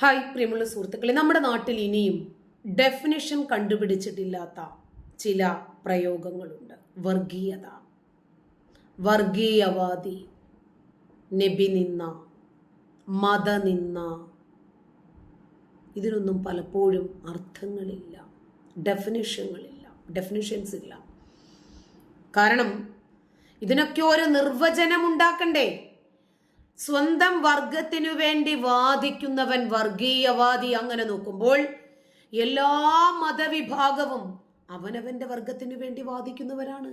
Hi പ്രിയമുള്ള സുഹൃത്തുക്കളെ. നമ്മുടെ നാട്ടിൽ ഇനിയും ഡെഫിനിഷൻ കണ്ടുപിടിച്ചിട്ടില്ലാത്ത ചില പ്രയോഗങ്ങളുണ്ട്. വർഗീയത വർഗീയവാദി നബി നിന്ന മതനിന്ന. ഇതിനൊന്നും പലപ്പോഴും അർത്ഥങ്ങളില്ല ഡെഫിനിഷനുകളില്ല ഡെഫിനിഷൻസ് ഇല്ല. കാരണം ഇതിനൊക്കെ ഒരു നിർവചനം ഉണ്ടാക്കണ്ടേ? സ്വന്തം വർഗത്തിനു വേണ്ടി വാദിക്കുന്നവൻ വർഗീയവാദി അങ്ങനെ നോക്കുമ്പോൾ എല്ലാ മതവിഭാഗവും അവനവന്റെ വർഗത്തിനു വേണ്ടി വാദിക്കുന്നവരാണ്.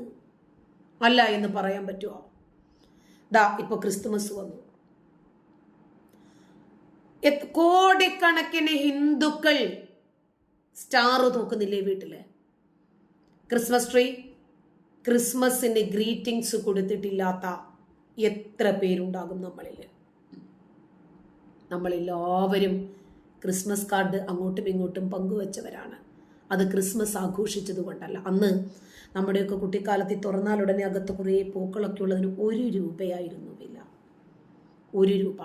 അല്ല എന്ന് പറയാൻ പറ്റുമോ ദാ ഇപ്പൊ ക്രിസ്തുമസ് വന്നു. കോടിക്കണക്കിന് ഹിന്ദുക്കൾ സ്റ്റാർ നോക്കുന്നില്ലേ വീട്ടിൽ? ക്രിസ്മസ് ട്രീ ക്രിസ്മസിന് ഗ്രീറ്റിംഗ്സ് കൊടുത്തിട്ടില്ലാത്ത എത്ര പേരുണ്ടാകും നമ്മളിൽ? നമ്മളെല്ലാവരും ക്രിസ്മസ് കാർഡ് അങ്ങോട്ടും ഇങ്ങോട്ടും പങ്കുവച്ചവരാണ്. അത് ക്രിസ്മസ് ആഘോഷിച്ചത് കൊണ്ടല്ല. അന്ന് നമ്മുടെയൊക്കെ കുട്ടിക്കാലത്തിൽ തുറന്നാൽ ഉടനെ അകത്ത് കുറേ പൂക്കളൊക്കെ ഉള്ളതിന് ഒരു രൂപയായിരുന്നു വില. ഒരു രൂപ.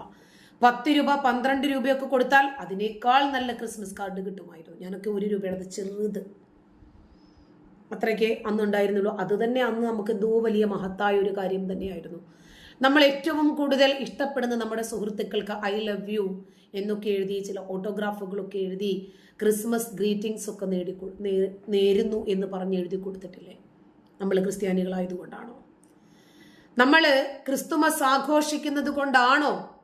പത്ത് രൂപ പന്ത്രണ്ട് രൂപയൊക്കെ കൊടുത്താൽ അതിനേക്കാൾ നല്ല ക്രിസ്മസ് കാർഡ് കിട്ടുമായിരുന്നു. ഞാനൊക്കെ ഒരു രൂപയുടെ ചെറുത്. അത്രയ്ക്ക് അന്നുണ്ടായിരുന്നുള്ളൂ. അത് തന്നെ അന്ന് നമുക്ക് എന്തോ വലിയ മഹത്തായ ഒരു കാര്യം തന്നെയായിരുന്നു. നമ്മൾ ഏറ്റവും കൂടുതൽ ഇഷ്ടപ്പെടുന്ന നമ്മുടെ സുഹൃത്തുക്കൾക്ക് ഐ ലവ് യു എന്നൊക്കെ എഴുതി ചില ഓട്ടോഗ്രാഫുകളൊക്കെ എഴുതി ക്രിസ്മസ് ഗ്രീറ്റിംഗ്സ് ഒക്കെ നേടി നേരുന്നു എന്ന് പറഞ്ഞ് എഴുതി കൊടുത്തിട്ടില്ലേ? നമ്മൾ ക്രിസ്ത്യാനികളായതുകൊണ്ടാണോ? നമ്മൾ ക്രിസ്തുമസ് ആഘോഷിക്കുന്നത് കൊണ്ടാണോ?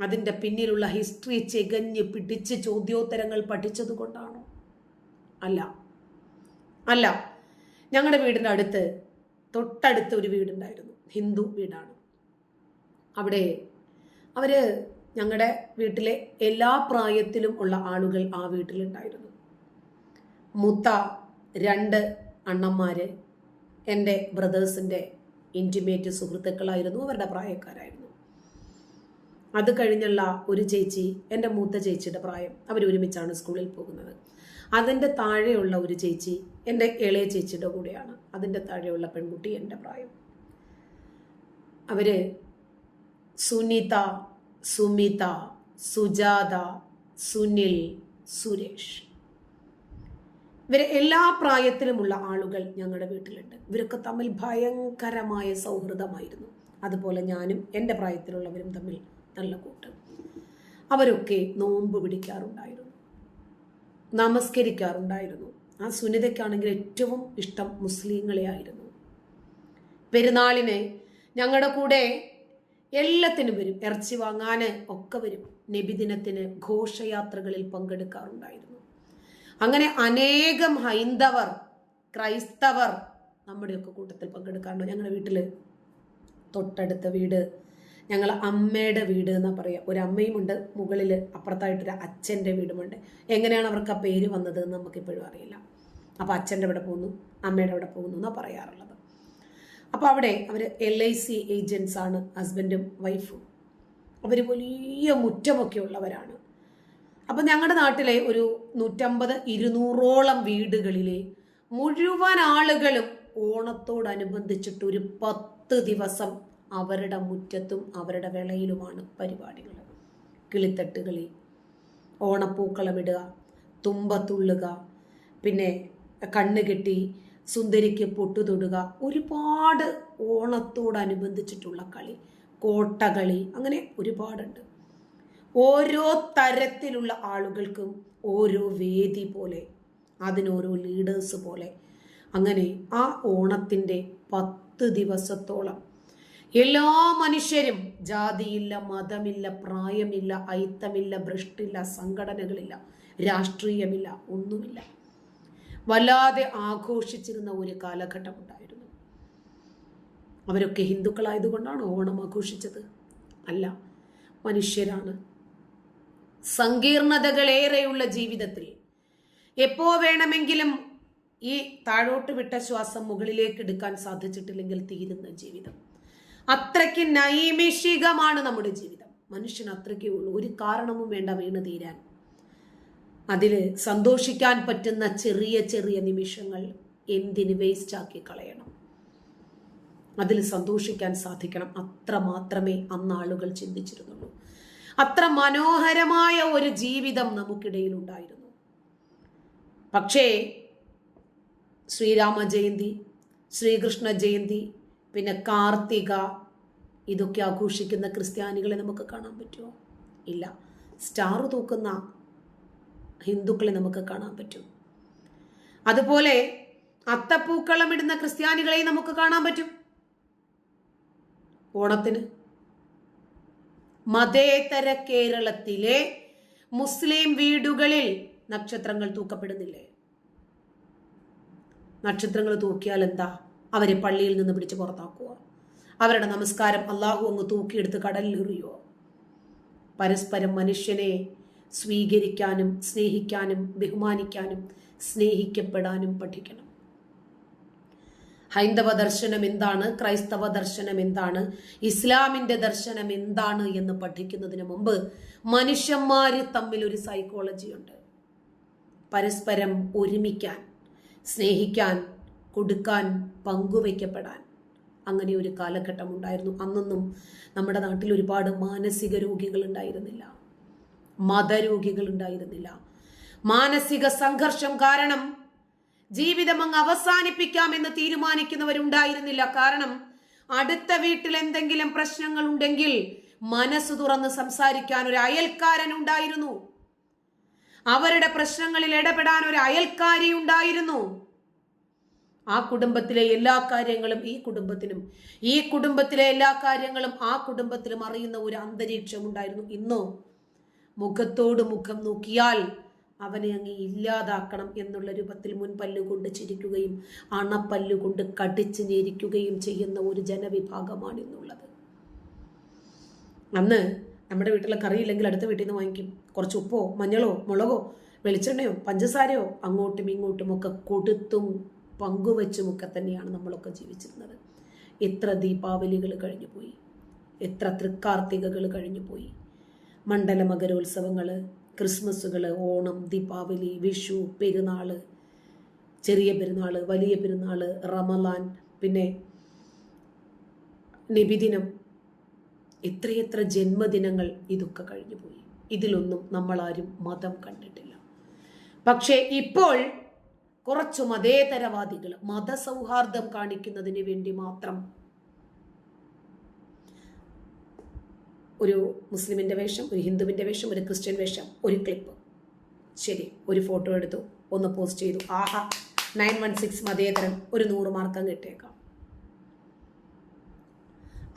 അതിന്റെ പിന്നിലുള്ള ഹിസ്റ്ററി ചെകഞ്ഞ് പിടിച്ച് ചോദ്യോത്തരങ്ങൾ പഠിച്ചത് കൊണ്ടാണോ? അല്ല. അല്ല. ഞങ്ങളുടെ വീടിന്റെ അടുത്ത് തൊട്ടടുത്ത് ഒരു വീടുണ്ടായിരുന്നു. ഹിന്ദു വീടാണ്. അവിടെ അവർ ഞങ്ങളുടെ വീട്ടിലെ എല്ലാ പ്രായത്തിലും ഉള്ള ആളുകൾ ആ വീട്ടിലുണ്ടായിരുന്നു. മുത്ത രണ്ട് അണ്ണന്മാര് എന്റെ ബ്രദേഴ്സിന്റെ ഇന്റിമേറ്റ് സുഹൃത്തുക്കളായിരുന്നു അവരുടെ പ്രായക്കാരായിരുന്നു. അത് കഴിഞ്ഞുള്ള ഒരു ചേച്ചി എന്റെ മൂത്ത ചേച്ചിയുടെ പ്രായം അവർ ഒരുമിച്ചാണ് സ്കൂളിൽ പോകുന്നത്. അതിന്റെ താഴെയുള്ള ഒരു ചേച്ചി എന്റെ ഇളയ ചേച്ചിയുടെ കൂടെയാണ്. അതിന്റെ താഴെയുള്ള പെൺകുട്ടി എന്റെ പ്രായം. അവർ സുനിത സുമിത സുജാത സുനിൽ സുരേഷ്. ഇവരെ എല്ലാ പ്രായത്തിലുമുള്ള ആളുകൾ ഞങ്ങളുടെ വീട്ടിലുണ്ട്. ഇവരൊക്കെ തമ്മിൽ ഭയങ്കരമായ സൗഹൃദമായിരുന്നു. അതുപോലെ ഞാനും എന്റെ പ്രായത്തിലുള്ളവരും തമ്മിൽ നല്ല കൂട്ട്. അവരൊക്കെ നോമ്പ് പിടിക്കാറുണ്ടായിരുന്നു. നമസ്കരിക്കാറുണ്ടായിരുന്നു. ആ സുനിതയ്ക്കാണെങ്കിൽ ഏറ്റവും ഇഷ്ടം മുസ്ലിങ്ങളെ ആയിരുന്നു പെരുന്നാളിന് ഞങ്ങളുടെ കൂടെ എല്ലാത്തിനും വരും. ഇറച്ചി വാങ്ങാൻ ഒക്കെ വരും. നബിദിനത്തിന് ഘോഷയാത്രകളിൽ പങ്കെടുക്കാറുണ്ടായിരുന്നു. അങ്ങനെ അനേകം ഹൈന്ദവർ ക്രൈസ്തവർ നമ്മുടെയൊക്കെ കൂട്ടത്തിൽ പങ്കെടുക്കാറുണ്ട്. ഞങ്ങളുടെ വീട്ടിൽ തൊട്ടടുത്ത വീട് ഞങ്ങൾ അമ്മയുടെ വീട് എന്നാ പറയുക ഒരു അമ്മയുമുണ്ട് മുകളിൽ അപ്പുറത്തായിട്ടൊരു അച്ഛന്റെ വീടുമുണ്ട്. എങ്ങനെയാണ് അവർക്ക് ആ പേര് വന്നത് എന്ന് നമുക്കിപ്പോഴും അറിയില്ല. അപ്പോൾ അച്ഛന്റെ അവിടെ പോകുന്നു അമ്മയുടെ അവിടെ പോകുന്നു എന്നാണ് പറയാറുള്ളത്. അപ്പോൾ അവിടെ അവർ എൽ ഐ സി ഏജൻസ് ആണ് ഹസ്ബൻഡും വൈഫും അവർ വലിയ മുറ്റമൊക്കെ ഉള്ളവരാണ് അപ്പം ഞങ്ങളുടെ നാട്ടിലെ ഒരു നൂറ്റമ്പത് ഇരുന്നൂറോളം വീടുകളിലെ മുഴുവൻ ആളുകളും ഓണത്തോടനുബന്ധിച്ചിട്ട് ഒരു പത്ത് ദിവസം അവരുടെ മുറ്റത്തും അവരുടെ വിളയിലുമാണ് പരിപാടികൾ കിളിത്തട്ട് കളി ഓണപ്പൂക്കളമിടുക തുമ്പത്തുള്ളുക പിന്നെ കണ്ണ് കെട്ടി സുന്ദരിക്ക് പൊട്ടുതൊടുക ഒരുപാട് ഓണത്തോടനുബന്ധിച്ചിട്ടുള്ള കളി കോട്ടകളി അങ്ങനെ ഒരുപാടുണ്ട്. ഓരോ തരത്തിലുള്ള ആളുകൾക്കും ഓരോ വേദി പോലെ അതിനോരോ ലീഡേഴ്സ് പോലെ അങ്ങനെ ആ ഓണത്തിന്റെ പത്ത് ദിവസത്തോളം എല്ലാ മനുഷ്യരും ജാതിയില്ല മതമില്ല പ്രായമില്ല ഐത്തമില്ല ഭ്രഷ്ടില്ല സംഘടനകളില്ല രാഷ്ട്രീയമില്ല ഒന്നുമില്ല. വല്ലാതെ ആഘോഷിച്ചിരുന്ന ഒരു കാലഘട്ടം ഉണ്ടായിരുന്നു. അവരൊക്കെ ഹിന്ദുക്കളായതുകൊണ്ടാണ് ഓണം ആഘോഷിച്ചത്. അല്ല മനുഷ്യരാണ്. സങ്കീർണതകളേറെയുള്ള ജീവിതത്തിൽ എപ്പോ വേണമെങ്കിലും ഈ താഴോട്ട് വിട്ട ശ്വാസം മുകളിലേക്ക് എടുക്കാൻ സാധിച്ചിട്ടില്ലെങ്കിൽ തീരുന്ന ജീവിതം. അത്രയ്ക്ക് നൈമിഷികമാണ് നമ്മുടെ ജീവിതം. മനുഷ്യൻ അത്രയ്ക്കേ ഉള്ളൂ. ഒരു കാരണവും വേണ്ട വീണ് തീരാൻ. അതിൽ സന്തോഷിക്കാൻ പറ്റുന്ന ചെറിയ ചെറിയ നിമിഷങ്ങൾ എന്തിന് വേസ്റ്റ് ആക്കി കളയണം? അതിൽ സന്തോഷിക്കാൻ സാധിക്കണം. അത്ര മാത്രമേ അന്ന് ആളുകൾ ചിന്തിച്ചിരുന്നുള്ളൂ. അത്ര മനോഹരമായ ഒരു ജീവിതം നമുക്കിടയിൽ ഉണ്ടായിരുന്നു. പക്ഷേ ശ്രീരാമ ജയന്തി ശ്രീകൃഷ്ണ ജയന്തി പിന്നെ കാർത്തിക ഇതൊക്കെ ആഘോഷിക്കുന്ന ക്രിസ്ത്യാനികളെ നമുക്ക് കാണാൻ പറ്റുമോ? ഇല്ല. സ്റ്റാർ തൂക്കുന്ന ഹിന്ദുക്കളെ നമുക്ക് കാണാൻ പറ്റും. അതുപോലെ അത്തപ്പൂക്കളം ഇടുന്ന ക്രിസ്ത്യാനികളെ നമുക്ക് കാണാൻ പറ്റും. ഓണത്തിന്. മതേതര കേരളത്തിലെ മുസ്ലിം വീടുകളിൽ നക്ഷത്രങ്ങൾ തൂക്കപ്പെടുന്നില്ലേ? നക്ഷത്രങ്ങൾ തൂക്കിയാൽ എന്താ? അവരെ പള്ളിയിൽ നിന്ന് പിടിച്ച് പുറത്താക്കുക. അവരുടെ നമസ്കാരം അള്ളാഹു അങ്ങ് തൂക്കിയെടുത്ത് കടലിൽ എറിയോ പരസ്പരം മനുഷ്യനെ സ്വീകരിക്കാനും സ്നേഹിക്കാനും ബഹുമാനിക്കാനും സ്നേഹിക്കപ്പെടാനും പഠിക്കണം. ഹൈന്ദവ ദർശനം എന്താണ്? ക്രൈസ്തവ ദർശനം എന്താണ്? ഇസ്ലാമിന്റെ ദർശനം എന്താണ് എന്ന് പഠിക്കുന്നതിന് മുമ്പ് മനുഷ്യന്മാര് തമ്മിൽ ഒരു സൈക്കോളജി ഉണ്ട്. പരസ്പരം ഒരുമിക്കാൻ സ്നേഹിക്കാൻ കൊടുക്കാൻ പങ്കുവയ്ക്കപ്പെടാൻ. അങ്ങനെ ഒരു കാലഘട്ടം ഉണ്ടായിരുന്നു. അന്നൊന്നും നമ്മുടെ നാട്ടിൽ ഒരുപാട് മാനസിക രോഗികൾ ഉണ്ടായിരുന്നില്ല. മതരോഗികൾ ഉണ്ടായിരുന്നില്ല മാനസിക സംഘർഷം കാരണം ജീവിതം അങ്ങ് അവസാനിപ്പിക്കാമെന്ന് തീരുമാനിക്കുന്നവരുണ്ടായിരുന്നില്ല. കാരണം അടുത്ത വീട്ടിൽ എന്തെങ്കിലും പ്രശ്നങ്ങൾ ഉണ്ടെങ്കിൽ മനസ്സ് തുറന്ന് സംസാരിക്കാൻ ഒരു അയൽക്കാരൻ ഉണ്ടായിരുന്നു. അവരുടെ പ്രശ്നങ്ങളിൽ ഇടപെടാൻ ഒരു അയൽക്കാരി ഉണ്ടായിരുന്നു. ആ കുടുംബത്തിലെ എല്ലാ കാര്യങ്ങളും ഈ കുടുംബത്തിനും ഈ കുടുംബത്തിലെ എല്ലാ കാര്യങ്ങളും ആ കുടുംബത്തിലും അറിയുന്ന ഒരു അന്തരീക്ഷം ഉണ്ടായിരുന്നു. ഇന്നോ മുഖത്തോട് മുഖം നോക്കിയാൽ അവനെ അങ്ങ് ഇല്ലാതാക്കണം എന്നുള്ള രൂപത്തിൽ മുൻപല്ലുകൊണ്ട് ചിരിക്കുകയും അണപ്പല്ലുകൊണ്ട് കടിച്ചു ഞെരിക്കുകയും ചെയ്യുന്ന ഒരു ജനവിഭാഗമാണ് ഇന്നുള്ളത്. അന്ന് നമ്മുടെ വീട്ടിലെ കറിയില്ലെങ്കിൽ അടുത്ത വീട്ടിൽ നിന്ന് വാങ്ങിക്കും. കുറച്ച് ഉപ്പോ മഞ്ഞളോ മുളകോ വെളിച്ചെണ്ണയോ പഞ്ചസാരയോ അങ്ങോട്ടും ഇങ്ങോട്ടും ഒക്കെ കൊടുത്തും പങ്കുവച്ചുമൊക്കെ തന്നെയാണ് നമ്മളൊക്കെ ജീവിച്ചിരുന്നത്. എത്ര ദീപാവലികൾ കഴിഞ്ഞു പോയി എത്ര തൃക്കാർത്തികകൾ കഴിഞ്ഞു പോയി മണ്ഡല മകരോത്സവങ്ങൾ ക്രിസ്മസുകൾ ഓണം ദീപാവലി വിഷു പെരുന്നാൾ ചെറിയ പെരുന്നാൾ വലിയ പെരുന്നാൾ റമലാൻ പിന്നെ നബിദിനം. എത്രയെത്ര ജന്മദിനങ്ങൾ ഇതൊക്കെ കഴിഞ്ഞുപോയി ഇതിലൊന്നും നമ്മളാരും മതം കണ്ടിട്ടില്ല. പക്ഷേ ഇപ്പോൾ കുറച്ചു മതേതരവാദികൾ മതസൗഹാർദ്ദം കാണിക്കുന്നതിന് വേണ്ടി മാത്രം ഒരു മുസ്ലിമിന്റെ വേഷം ഒരു ഹിന്ദുവിന്റെ വേഷം ഒരു ക്രിസ്ത്യൻ വേഷം ഒരു ക്ലിപ്പ് ശരി ഒരു ഫോട്ടോ എടുത്തു ഒന്ന് പോസ്റ്റ് ചെയ്തു. ആഹാ നയൻ വൺ സിക്സ് മതേതരം ഒരു നൂറ് മാർക്കം കിട്ടിയേക്കാം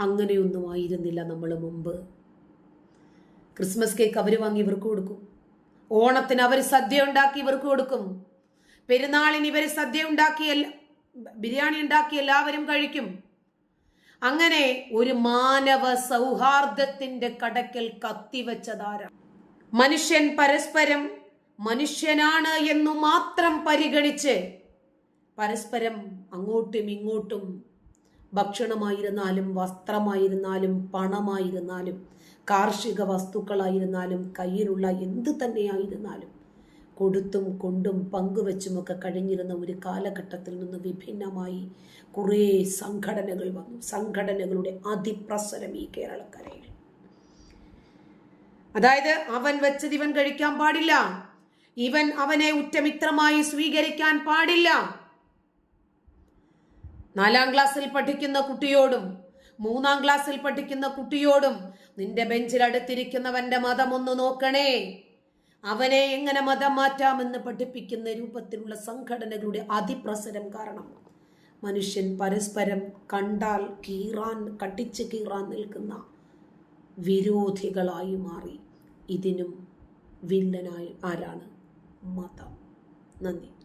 അങ്ങനെയൊന്നും ആയിരുന്നില്ല നമ്മൾ മുമ്പ്. ക്രിസ്മസ് കേക്ക് അവർ വാങ്ങി ഇവർക്ക് കൊടുക്കും. ഓണത്തിന് അവർ സദ്യ ഉണ്ടാക്കി ഇവർക്ക് കൊടുക്കും. പെരുന്നാളിന് ഇവർ സദ്യ ഉണ്ടാക്കി ബിരിയാണി ഉണ്ടാക്കി എല്ലാവരും കഴിക്കും. അങ്ങനെ ഒരു മാനവ സൗഹാർദ്ദത്തിന്റെ കടക്കൽ കത്തിവെച്ചതാര? മനുഷ്യൻ പരസ്പരം മനുഷ്യനാണ് എന്നു മാത്രം പരിഗണിച്ച് പരസ്പരം അങ്ങോട്ടും ഇങ്ങോട്ടും ഭക്ഷണമായിരുന്നാലും വസ്ത്രമായിരുന്നാലും പണമായിരുന്നാലും കാർഷിക വസ്തുക്കളായിരുന്നാലും കയ്യിലുള്ള എന്ത് തന്നെയായിരുന്നാലും കൊടുത്തും കൊണ്ടും പങ്കുവച്ചുമൊക്കെ കഴിഞ്ഞിരുന്ന ഒരു കാലഘട്ടത്തിൽ നിന്ന് വിഭിന്നമായി കുറേ സംഘടനകൾ വന്നു. സംഘടനകളുടെ അതിപ്രസരം ഈ കേരളക്കരയിൽ. അതായത് അവൻ വെച്ചത് ഇവൻ കഴിക്കാൻ പാടില്ല. ഇവൻ അവനെ ഉറ്റമിത്രമായി സ്വീകരിക്കാൻ പാടില്ല. നാലാം ക്ലാസ്സിൽ പഠിക്കുന്ന കുട്ടിയോടും മൂന്നാം ക്ലാസ്സിൽ പഠിക്കുന്ന കുട്ടിയോടും നിന്റെ ബെഞ്ചിൽ അടുത്തിരിക്കുന്നവന്റെ ഒന്ന് നോക്കണേ. അവനെ എങ്ങനെ മതം മാറ്റാമെന്ന് പഠിപ്പിക്കുന്ന രൂപത്തിലുള്ള സംഘടനകളുടെ അതിപ്രസരം കാരണം. മനുഷ്യൻ പരസ്പരം കണ്ടാൽ കീറാൻ കട്ടിച്ച് കീറാൻ നിൽക്കുന്ന വിരോധികളായി മാറി. ഇതിനും വില്ലനായി ആരാണ്? മതം. നന്ദി.